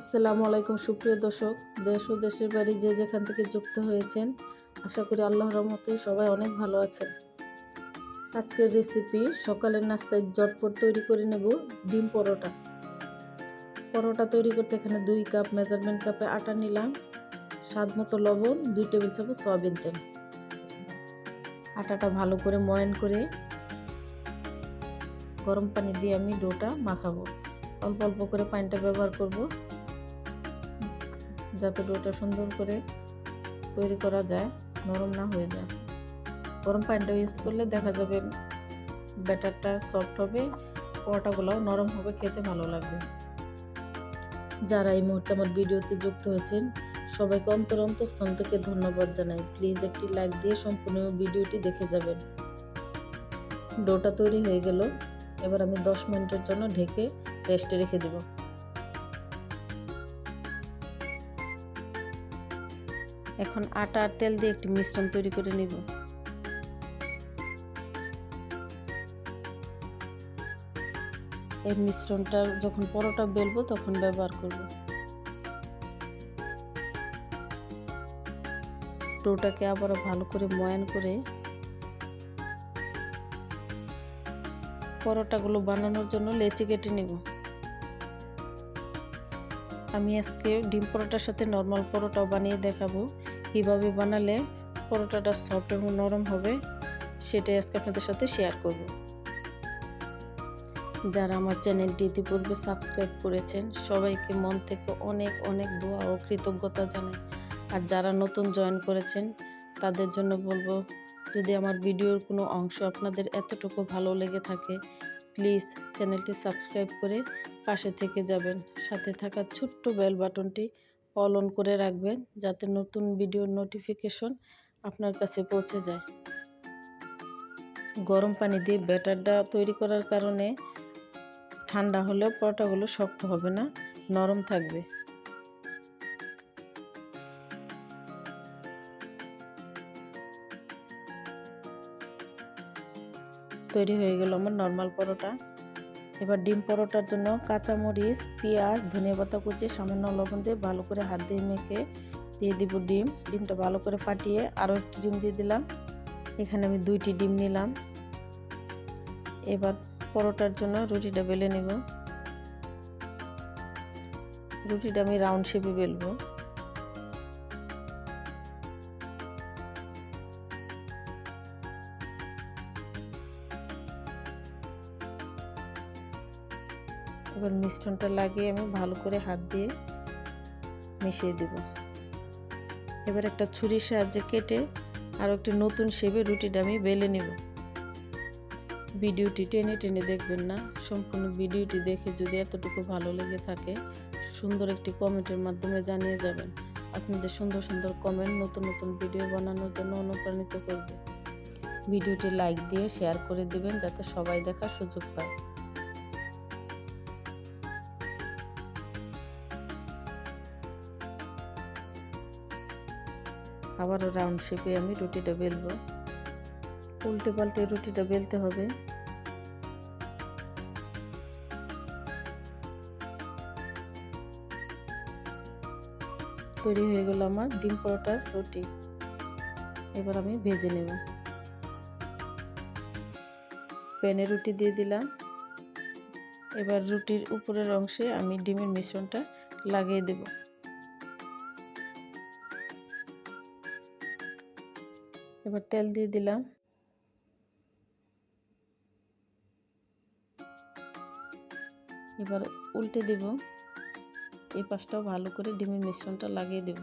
আসসালামু আলাইকুম, সুপ্রিয় দর্শক। দেশ ও দেশের বাড়ি যে যেখান থেকে যুক্ত হয়েছেন, আশা করি আল্লাহ রহমতে সবাই অনেক ভালো আছেন। আজকের রেসিপি সকালের নাস্তায় জটপট তৈরি করে নেব ডিম পরোটা। পরোটা তৈরি করতে এখানে দুই কাপ মেজারমেন্ট কাপে আটা নিলাম, স্বাদ মতো লবণ, দুই টেবিল চামচ সয়াবিন তেল। আটাটা ভালো করে ময়ান করে গরম পানি দিয়ে আমি ডোটা মাখাবো। অল্প অল্প করে পানিটা ব্যবহার করব। যাতে ডোটা সুন্দর করে তৈরি করা যায়, নরম না হয়ে যায়। গরম পানিটা ইউজ করলে দেখা যাবে ব্যাটারটা সফট হবে, পরোটাগুলোও নরম হবে, খেতে ভালো লাগবে। যারা এই মুহূর্তে আমার ভিডিওতে যুক্ত হয়েছেন, সবাইকে অন্তর অন্তঃস্থল থেকে ধন্যবাদ জানাই। প্লিজ একটি লাইক দিয়ে সম্পূর্ণ ভিডিওটি দেখে যাবেন। ডোটা তৈরি হয়ে গেল। এবার আমি দশ মিনিটের জন্য ঢেকে রেস্টে রেখে দেব। এখন আটা আর তেল দিয়ে একটি মিশ্রণ তৈরি করে নিব। এই মিশ্রণটা যখন পরোটা বেলবো তখন ব্যবহার করব। ডোটাকে আবার ভালো করে ময়ান করে পরোটাগুলো বানানোর জন্য লেচি কেটে নেব। আমি আজকে ডিম পরোটার সাথে নর্মাল পরোটাও বানিয়ে দেখাবো। কীভাবে বানালে পরোটাটা সফট এবং নরম হবে, সেটাই আজকে আপনাদের সাথে শেয়ার করব। যারা আমার চ্যানেলটি ইতিপূর্বে সাবস্ক্রাইব করেছেন, সবাইকে মন থেকে অনেক অনেক দোয়া ও কৃতজ্ঞতা জানাই। আর যারা নতুন জয়েন করেছেন, তাদের জন্য বলব, যদি আমার ভিডিওর কোনো অংশ আপনাদের এতটুকু ভালো লেগে থাকে প্লিজ চ্যানেলটি সাবস্ক্রাইব করে পাশে থেকে যাবেন। সাথে থাকা ছোট্ট বেল বাটনটি অল অন করে রাখবেন যাতে নতুন ভিডিওর নোটিফিকেশন আপনার কাছে পৌঁছে যায়। গরম পানি দিয়ে ব্যাটারটা তৈরি করার কারণে ঠান্ডা হলেও পরোটাগুলো শক্ত হবে না, নরম থাকবে। তৈরি হয়ে গেল আমার নর্মাল পরোটা। এবার ডিম পরোটার জন্য কাঁচামরিচ, পেঁয়াজ, ধনিয়া পাতা কুচিয়ে সামান্য লবণ দিয়ে ভালো করে হাত দিয়ে মেখে দিয়ে দিব ডিম। ডিমটা ভালো করে ফাটিয়ে আরও একটি ডিম দিয়ে দিলাম। এখানে আমি দুইটি ডিম নিলাম। এবার পরোটার জন্য রুটিটা বেলে নেব। রুটিটা আমি রাউন্ড শেপে বেলবো। এবার মিশ্রণটা লাগিয়ে আমি ভালো করে হাত দিয়ে মিশিয়ে দেব। এবার একটা ছুরির সাহায্যে কেটে আর একটি নতুন শেপে রুটিটা আমি বেলে নেব। ভিডিওটি টেনে টেনে দেখবেন না, সম্পূর্ণ ভিডিওটি দেখে যদি এতটুকু ভালো লেগে থাকে, সুন্দর একটি কমেন্টের মাধ্যমে জানিয়ে যাবেন। আপনাদের সুন্দর সুন্দর কমেন্ট নতুন নতুন ভিডিও বানানোর জন্য অনুপ্রাণিত করবে। ভিডিওটি লাইক দিয়ে শেয়ার করে দেবেন যাতে সবাই দেখার সুযোগ পায়। আবারও রাউন্ড শেপে আমি রুটিটা বেলবো। উল্টে পাল্টে রুটিটা বেলতে হবে। তৈরি হয়ে গেল আমার ডিম পরোটার রুটি। এবার আমি ভেজে নেব। প্যানে রুটি দিয়ে দিলাম। এবার রুটির উপরের অংশে আমি ডিমের মিশ্রণটা লাগিয়ে দেবো। এবার তেল দিয়ে দিলাম। এবার উল্টে দেব। এই পাশটাও ভালো করে ডিমের মিশ্রণটা লাগিয়ে দেব।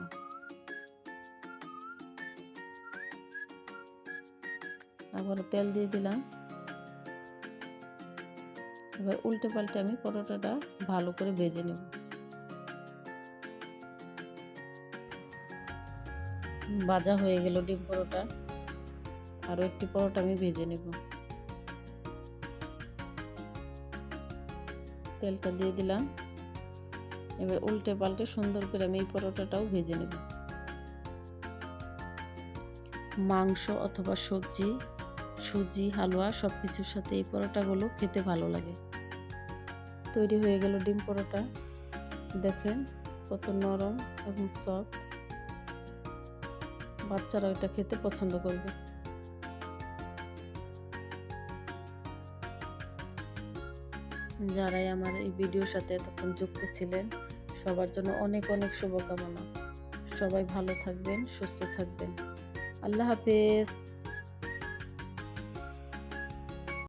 আবার তেল দিয়ে দিলাম। এবার উল্টে পাল্টে আমি পরোটাটা ভালো করে ভেজে নেব। ভাজা হয়ে গেল ডিম পরোটা। আরও একটি পরোটা আমি ভেজে নেব। তেলটা দিয়ে দিলাম। এবার উল্টে পাল্টে সুন্দর করে আমি এই পরোটাটাও ভেজে নেব। মাংস অথবা সবজি, সুজি, হালুয়া সব কিছুর সাথে এই পরোটাগুলো খেতে ভালো লাগে। তৈরি হয়ে গেল ডিম পরোটা। দেখেন কত নরম এবং সফট বাচ্চারা এটা খেতে পছন্দ করবে। যারাই আমার এই ভিডিওর সাথে এতক্ষণ যুক্ত ছিলেন, সবার জন্য অনেক অনেক শুভকামনা। সবাই ভালো থাকবেন, সুস্থ থাকবেন। আল্লাহ হাফেজ।